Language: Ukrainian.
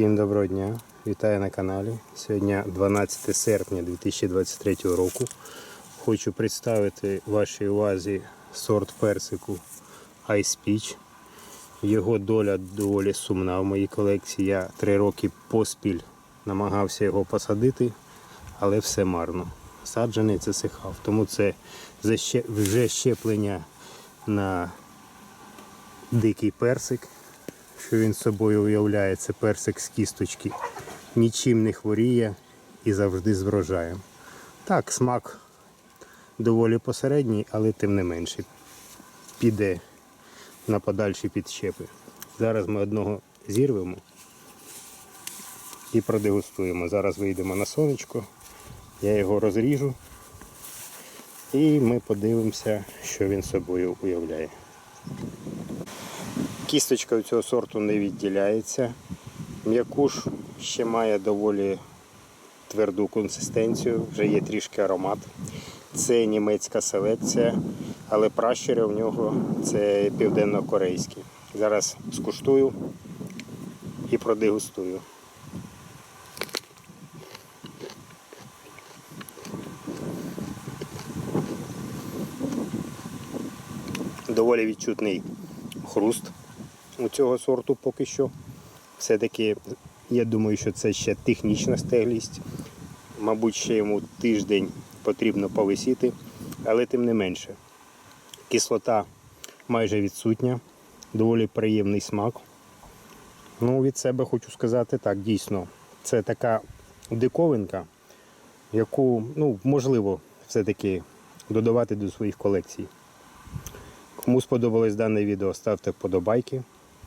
Всім доброго дня! Вітаю на каналі. Сьогодні 12 серпня 2023 року. Хочу представити вашій увазі сорт персику Ice Peach. Його доля доволі сумна в моїй колекції. Я три роки поспіль намагався його посадити, але все марно. Саджанець засихав, тому це вже щеплення на дикий персик, що він собою уявляє, це персик з кісточки. Нічим не хворіє і завжди з врожаєм. Так, смак доволі посередній, але тим не менше піде на подальші підщепи. Зараз ми одного зірвемо і продегустуємо. Зараз вийдемо на сонечко, я його розріжу і ми подивимося, що він собою уявляє. Кісточка у цього сорту не відділяється. М'якуш ще має доволі тверду консистенцію, вже є трішки аромат. Це німецька селекція, але пращури в нього це південно-корейські. Зараз скуштую і продегустую. Доволі відчутний хруст у цього сорту поки що. Все-таки я думаю, що це ще технічна стеглість. Мабуть, ще йому тиждень потрібно повисіти, але тим не менше. Кислота майже відсутня, доволі приємний смак. Ну, від себе хочу сказати так, дійсно, це така диковинка, яку ну, можливо все-таки додавати до своїх колекцій. Кому сподобалось дане відео, ставте вподобайки.